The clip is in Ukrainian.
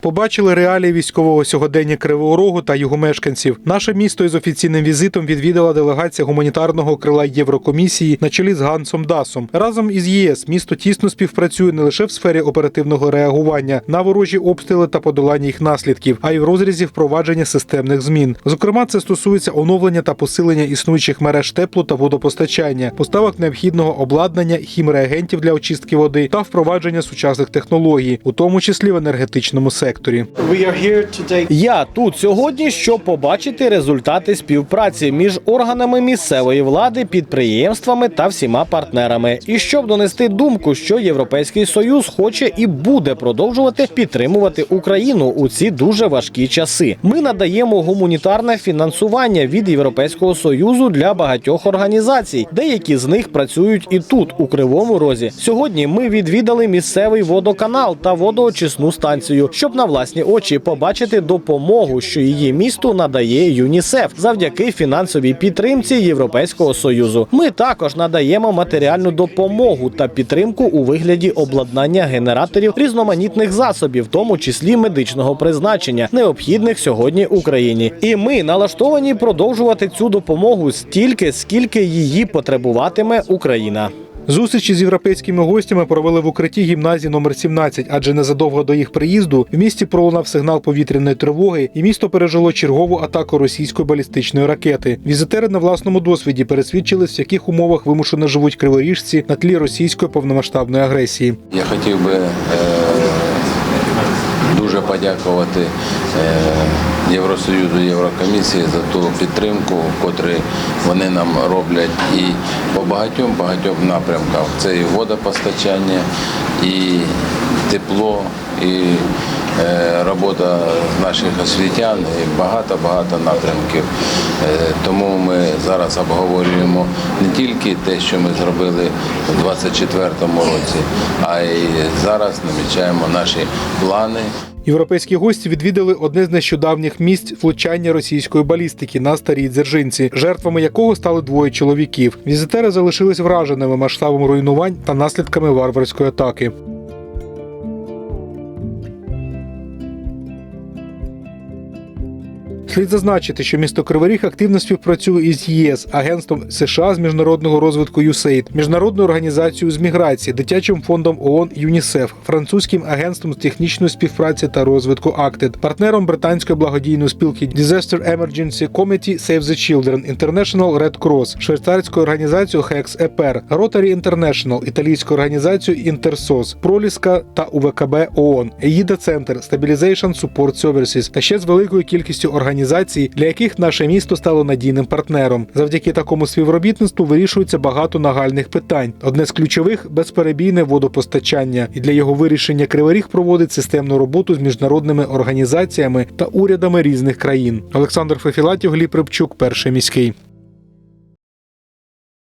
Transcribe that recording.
Побачили реалії військового сьогодення Кривого Рогу та його мешканців. Наше місто із офіційним візитом відвідала делегація гуманітарного крила Єврокомісії на чолі з Гансом Дасом. Разом із ЄС місто тісно співпрацює не лише в сфері оперативного реагування на ворожі обстріли та подолання їх наслідків, а й в розрізі впровадження системних змін. Зокрема, це стосується оновлення та посилення існуючих мереж тепло та водопостачання, поставок необхідного обладнання, хімреагентів для очистки води та впровадження сучасних технологій, у тому числі в енергетичному секторі. Today Я тут сьогодні, щоб побачити результати співпраці між органами місцевої влади, підприємствами та всіма партнерами, і щоб донести думку, що Європейський Союз хоче і буде продовжувати підтримувати Україну у ці дуже важкі часи. Ми надаємо гуманітарне фінансування від Європейського союзу для багатьох організацій. Деякі з них працюють і тут, у Кривому Розі. Сьогодні ми відвідали місцевий водоканал та водоочисну станцію, щоб на власні очі побачити допомогу, що її місту надає ЮНІСЕФ завдяки фінансовій підтримці Європейського союзу. Ми також надаємо матеріальну допомогу та підтримку у вигляді обладнання генераторів різноманітних засобів, в тому числі медичного призначення, необхідних сьогодні Україні. І ми налаштовані продовжувати цю допомогу стільки, скільки її потребуватиме Україна. Зустрічі з європейськими гостями провели в укритті гімназії номер 17, адже незадовго до їх приїзду в місті пролунав сигнал повітряної тривоги, і місто пережило чергову атаку російської балістичної ракети. Візитери на власному досвіді пересвідчились, в яких умовах вимушено живуть криворіжці на тлі російської повномасштабної агресії. Я хотів би е, подякувати е, Євросоюзу, Єврокомісії за ту підтримку, котру вони нам роблять і по багатьом багатьом напрямках. Це і водопостачання, і тепло, і робота наших освітян, і багато-багато напрямків. Е, Тому ми зараз обговорюємо не тільки те, що ми зробили у 2024 році, а й зараз намічаємо наші плани. Європейські гості відвідали одне з нещодавніх місць влучання російської балістики на старій дзержинці, жертвами якого стали двоє чоловіків. Візитери залишились враженими масштабом руйнувань та наслідками варварської атаки. Слід зазначити, що місто Кривий Ріг активно співпрацює із ЄС, агентством США з міжнародного розвитку USAID, міжнародною організацією з міграції, дитячим фондом ООН ЮНІСЕФ, французьким агентством з технічної співпраці та розвитку АКТЕД, партнером британської благодійної спілки Disaster Emergency Committee Save the Children, International Red Cross, швейцарською організацією HEX EPER, Rotary International, італійською організацією Інтерсос, Проліска та УВКБ ООН, ЕїДа Центр, Stabilization Support Services та ще з великою кількістю організацій, для яких наше місто стало надійним партнером. Завдяки такому співробітництву вирішується багато нагальних питань. Одне з ключових безперебійне водопостачання, і для його вирішення Криворіг проводить системну роботу з міжнародними організаціями та урядами різних країн. Олександр Фефілатів, Гліб Рибчук, перший міський.